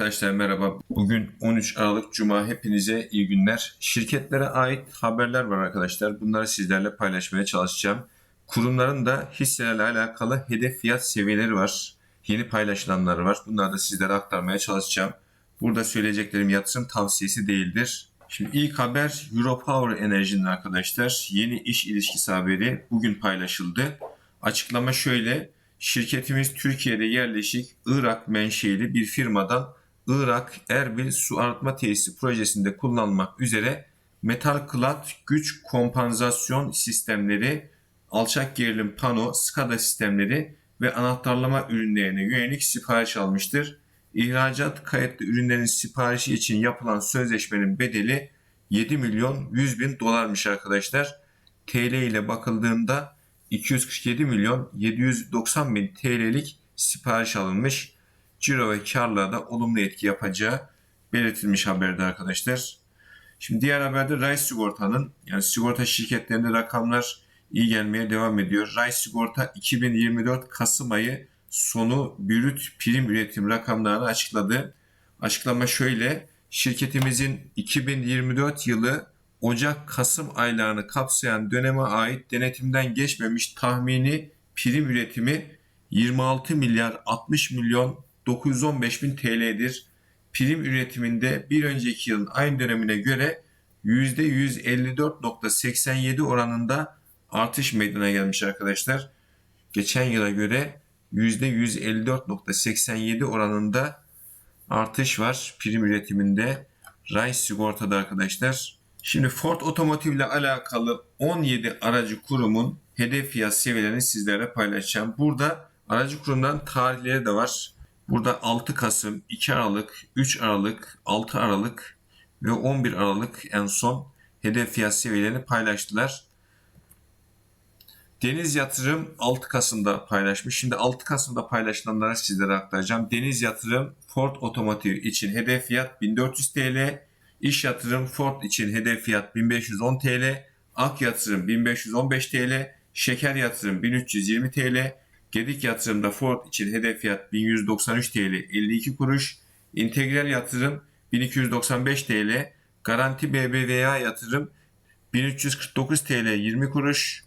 Arkadaşlar merhaba. Bugün 13 Aralık Cuma. Hepinize iyi günler. Şirketlere ait haberler var arkadaşlar. Bunları sizlerle paylaşmaya çalışacağım. Kurumların da hisselerle alakalı hedef fiyat seviyeleri var. Yeni paylaşılanlar var. Bunları da sizlere aktarmaya çalışacağım. Burada söyleyeceklerim yatırım tavsiyesi değildir. Şimdi ilk haber Europower Enerji'nin arkadaşlar. Yeni iş ilişkisi haberi bugün paylaşıldı. Açıklama şöyle. Şirketimiz Türkiye'de yerleşik Irak menşeli bir firmadan Irak Erbil su arıtma tesisi projesinde kullanılmak üzere metal klat güç kompansasyon sistemleri, alçak gerilim pano, SCADA sistemleri ve anahtarlama ürünlerine yönelik sipariş almıştır. İhracat kayıtlı ürünlerin siparişi için yapılan sözleşmenin bedeli 7 milyon 100 bin dolarmış arkadaşlar. TL ile bakıldığında 247 milyon 790 bin TL'lik sipariş alınmış. Ciro ve karla da olumlu etki yapacağı belirtilmiş haberde arkadaşlar. Şimdi diğer haberde Ray Sigorta'nın yani sigorta şirketlerinde rakamlar iyi gelmeye devam ediyor. Ray Sigorta 2024 Kasım ayı sonu brüt prim üretim rakamlarını açıkladı. Açıklama şöyle. Şirketimizin 2024 yılı Ocak-Kasım aylarını kapsayan döneme ait denetimden geçmemiş tahmini prim üretimi 26 milyar 60 milyon 915 bin TL'dir. Prim üretiminde bir önceki yılın aynı dönemine göre %154.87 oranında artış meydana gelmiş arkadaşlar. Geçen yıla göre %154.87 oranında artış var prim üretiminde. Ray sigortada arkadaşlar. Şimdi Ford Otomotiv ile alakalı 17 aracı kurumun hedef fiyat seviyelerini sizlere paylaşacağım. Burada aracı kurumların tarihleri de var. Burada 6 Kasım, 2 Aralık, 3 Aralık, 6 Aralık ve 11 Aralık en son hedef fiyat seviyelerini paylaştılar. Deniz Yatırım 6 Kasım'da paylaşmış. Şimdi 6 Kasım'da paylaşılanları sizlere aktaracağım. Deniz Yatırım Ford Otomotiv için hedef fiyat 1400 TL, İş yatırım Ford için hedef fiyat 1510 TL, Ak yatırım 1515 TL, Şeker yatırım 1320 TL, Gedik yatırımda Ford için hedef fiyat 1193 TL 52 kuruş, İntegral yatırım 1295 TL, Garanti BBVA yatırım 1349 TL 20 kuruş,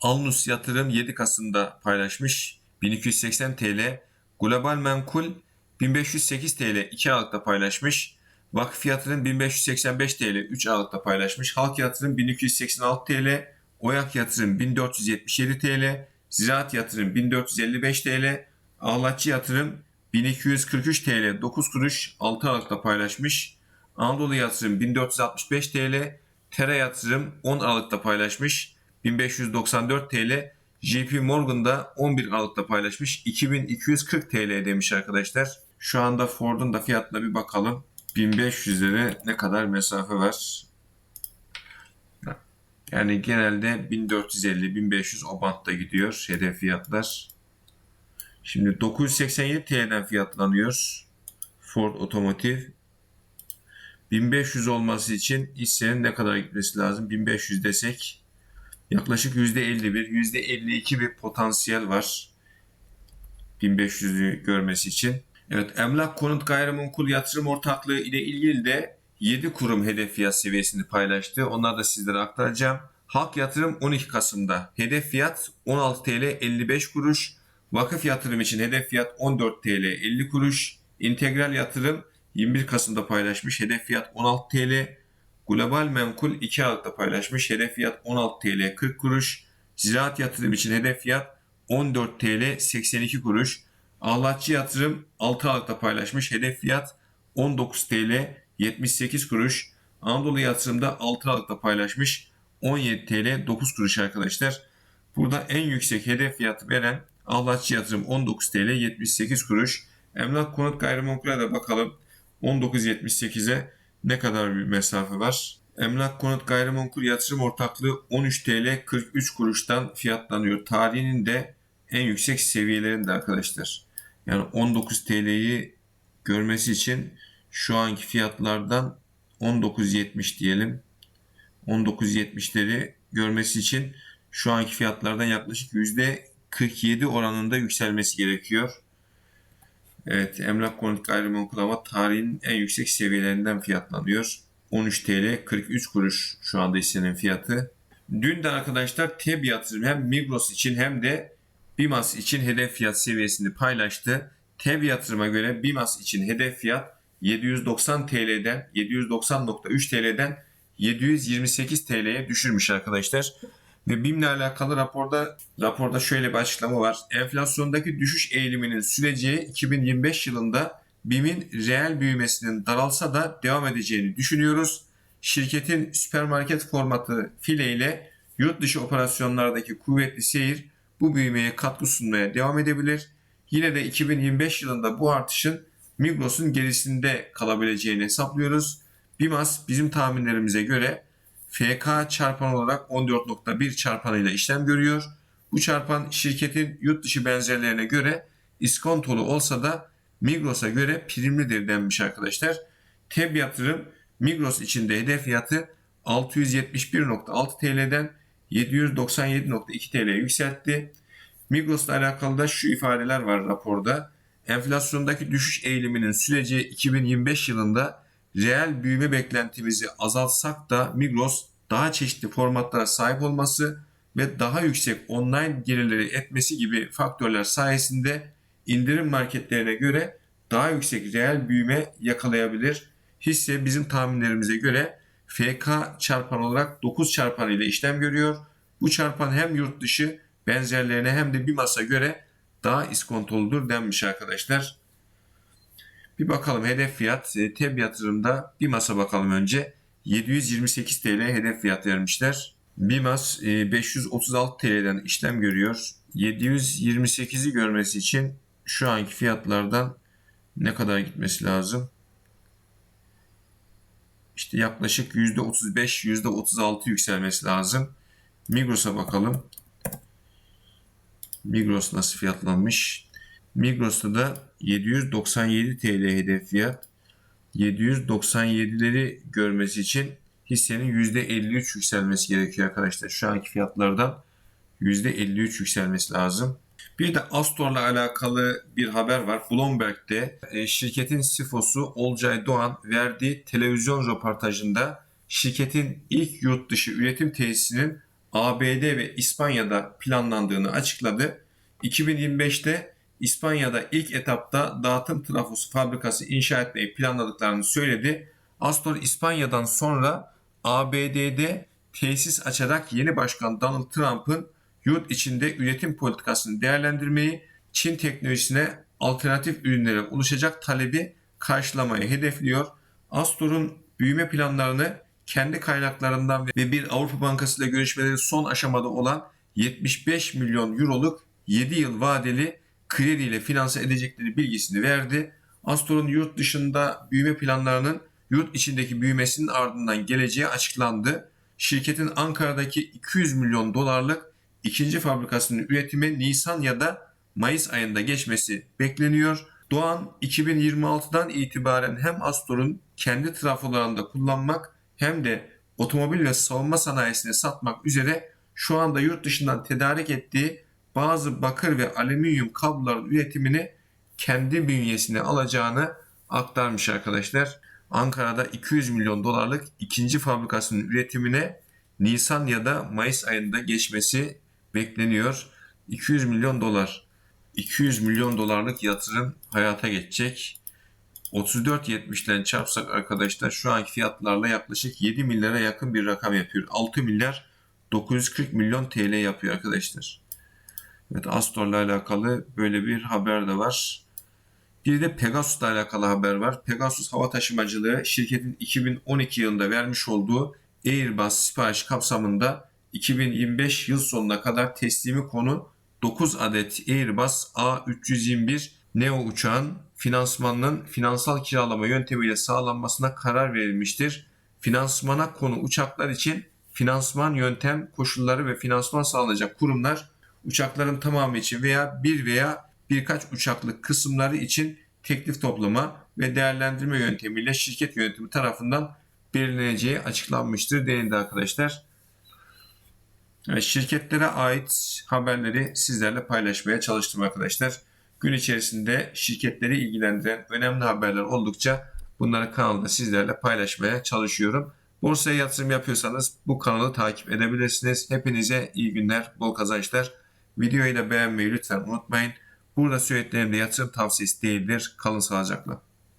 Alnus yatırım 7 Kasım'da paylaşmış 1280 TL, Global Menkul 1508 TL 2 Aralık'ta paylaşmış. Vakıf yatırım 1585 TL 3 Aralık'ta paylaşmış. Halk yatırım 1286 TL. Oyak yatırım 1477 TL. Ziraat yatırım 1455 TL. Ağlatçı yatırım 1243 TL 9 kuruş 6 Aralık'ta paylaşmış. Anadolu yatırım 1465 TL. Tera yatırım 10 Aralık'ta paylaşmış. 1594 TL. JP Morgan'da 11 Aralık'ta paylaşmış. 2240 TL demiş arkadaşlar. Şu anda Ford'un da fiyatına bir bakalım. 1500'lere ne kadar mesafe var? Yani genelde 1450-1500 o bantta gidiyor hedef fiyatlar. Şimdi 987 TL'den fiyatlanıyor Ford Otomotiv. 1500 olması için hissenin ne kadar gitmesi lazım? 1500 desek yaklaşık %51, %52 bir potansiyel var. 1500'ü görmesi için. Evet, emlak konut gayrimenkul yatırım ortaklığı ile ilgili de 7 kurum hedef fiyat seviyesini paylaştı. Onları da sizlere aktaracağım. Halk yatırım 12 Kasım'da. Hedef fiyat 16 TL 55 kuruş. Vakıf yatırım için hedef fiyat 14 TL 50 kuruş. İntegral yatırım 21 Kasım'da paylaşmış. Hedef fiyat 16 TL. Global menkul 2 Aralık'ta paylaşmış. Hedef fiyat 16 TL 40 kuruş. Ziraat yatırım için hedef fiyat 14 TL 82 kuruş. Ağlatçı yatırım 6 Aralık'ta paylaşmış. Hedef fiyat 19 TL 78 kuruş. Anadolu yatırımda 6 Aralık'ta paylaşmış. 17 TL 9 kuruş arkadaşlar. Burada en yüksek hedef fiyatı veren Ağlatçı yatırım 19 TL 78 kuruş. Emlak konut gayrimenkule de bakalım. 19.78'e ne kadar bir mesafe var? Emlak konut gayrimenkul yatırım ortaklığı 13 TL 43 kuruştan fiyatlanıyor. Tarihinin de en yüksek seviyelerinde arkadaşlar. Yani 19 TL'yi görmesi için şu anki fiyatlardan 19.70 diyelim. 19.70'leri görmesi için şu anki fiyatlardan yaklaşık %47 oranında yükselmesi gerekiyor. Evet, emlak konut gayrimenkul tarihin en yüksek seviyelerinden fiyatlanıyor. 13 TL 43 kuruş şu anda hissenin fiyatı. Dün de arkadaşlar TEB yatırım hem Migros için hem de BİMAS için hedef fiyat seviyesini paylaştı. TEB yatırıma göre BİMAS için hedef fiyat 790 TL'den 790.3 TL'den 728 TL'ye düşürmüş arkadaşlar. Ve BİM'le alakalı raporda raporda şöyle bir açıklama var. Enflasyondaki düşüş eğiliminin süreceği 2025 yılında BİM'in reel büyümesinin daralsa da devam edeceğini düşünüyoruz. Şirketin süpermarket formatı file ile yurt dışı operasyonlardaki kuvvetli seyir bu büyümeye katkı sunmaya devam edebilir. Yine de 2025 yılında bu artışın Migros'un gerisinde kalabileceğini hesaplıyoruz. BİMAS bizim tahminlerimize göre FK çarpan olarak 14.1 çarpanıyla işlem görüyor. Bu çarpan şirketin yurt dışı benzerlerine göre iskontolu olsa da Migros'a göre primlidir denmiş arkadaşlar. TEB yatırım Migros içinde hedef fiyatı 671.6 TL'den 797.2 TL'ye yükseltti. Migros'la alakalı da şu ifadeler var raporda. Enflasyondaki düşüş eğiliminin süreci 2025 yılında reel büyüme beklentimizi azaltsak da Migros daha çeşitli formatlara sahip olması ve daha yüksek online gelirleri etmesi gibi faktörler sayesinde indirim marketlerine göre daha yüksek reel büyüme yakalayabilir. Hisse bizim tahminlerimize göre FK çarpan olarak 9 çarpan ile işlem görüyor. Bu çarpan hem yurt dışı benzerlerine hem de bir masa göre daha iskontoludur denmiş arkadaşlar. Bir bakalım hedef fiyat e, TEB yatırımda bir masa bakalım önce. 728 TL hedef fiyat vermişler. BİMAS 536 TL'den işlem görüyor. 728'i görmesi için şu anki fiyatlardan ne kadar gitmesi lazım? İşte yaklaşık %35, %36 yükselmesi lazım. Migros'a bakalım. Migros nasıl fiyatlanmış? Migros'ta da 797 TL hedef fiyat. 797'leri görmesi için hissenin %53 yükselmesi gerekiyor arkadaşlar. Şu anki fiyatlardan %53 yükselmesi lazım. Bir de Astor'la alakalı bir haber var. Bloomberg'de e, şirketin CFO'su Olcay Doğan verdiği televizyon röportajında şirketin ilk yurt dışı üretim tesisinin ABD ve İspanya'da planlandığını açıkladı. 2025'te İspanya'da ilk etapta dağıtım trafosu fabrikası inşa etmeyi planladıklarını söyledi. Astor İspanya'dan sonra ABD'de tesis açarak yeni başkan Donald Trump'ın yurt içinde üretim politikasını değerlendirmeyi, Çin teknolojisine alternatif ürünlere ulaşacak talebi karşılamayı hedefliyor. Astor'un büyüme planlarını kendi kaynaklarından ve bir Avrupa Bankası ile görüşmeleri son aşamada olan 75 milyon euroluk 7 yıl vadeli krediyle finanse edecekleri bilgisini verdi. Astor'un yurt dışında büyüme planlarının yurt içindeki büyümesinin ardından geleceği açıklandı. Şirketin Ankara'daki 200 milyon dolarlık ikinci fabrikasının üretimi Nisan ya da Mayıs ayında geçmesi bekleniyor. Doğan 2026'dan itibaren hem Astor'un kendi trafolarında kullanmak hem de otomobil ve savunma sanayisine satmak üzere şu anda yurt dışından tedarik ettiği bazı bakır ve alüminyum kabloların üretimini kendi bünyesine alacağını aktarmış arkadaşlar. Ankara'da 200 milyon dolarlık ikinci fabrikasının üretimine Nisan ya da Mayıs ayında geçmesi bekleniyor. 200 milyon dolar. 200 milyon dolarlık yatırım hayata geçecek. 34.70'den çarpsak arkadaşlar şu anki fiyatlarla yaklaşık 7 milyara yakın bir rakam yapıyor. 6 milyar 940 milyon TL yapıyor arkadaşlar. Evet Astor'la alakalı böyle bir haber de var. Bir de Pegasus'la alakalı haber var. Pegasus hava taşımacılığı şirketin 2012 yılında vermiş olduğu Airbus sipariş kapsamında 2025 yıl sonuna kadar teslimi konu 9 adet Airbus A321 Neo uçağın finansmanının finansal kiralama yöntemiyle sağlanmasına karar verilmiştir. Finansmana konu uçaklar için finansman yöntem koşulları ve finansman sağlanacak kurumlar uçakların tamamı için veya bir veya birkaç uçaklık kısımları için teklif toplama ve değerlendirme yöntemiyle şirket yönetimi tarafından belirleneceği açıklanmıştır denildi arkadaşlar. Şirketlere ait haberleri sizlerle paylaşmaya çalıştım arkadaşlar. Gün içerisinde şirketleri ilgilendiren önemli haberler oldukça bunları kanalda sizlerle paylaşmaya çalışıyorum. Borsaya yatırım yapıyorsanız bu kanalı takip edebilirsiniz. Hepinize iyi günler, bol kazançlar. Videoyu da beğenmeyi lütfen unutmayın. Burada söylediklerim yatırım tavsiyesi değildir. Kalın sağlıcakla.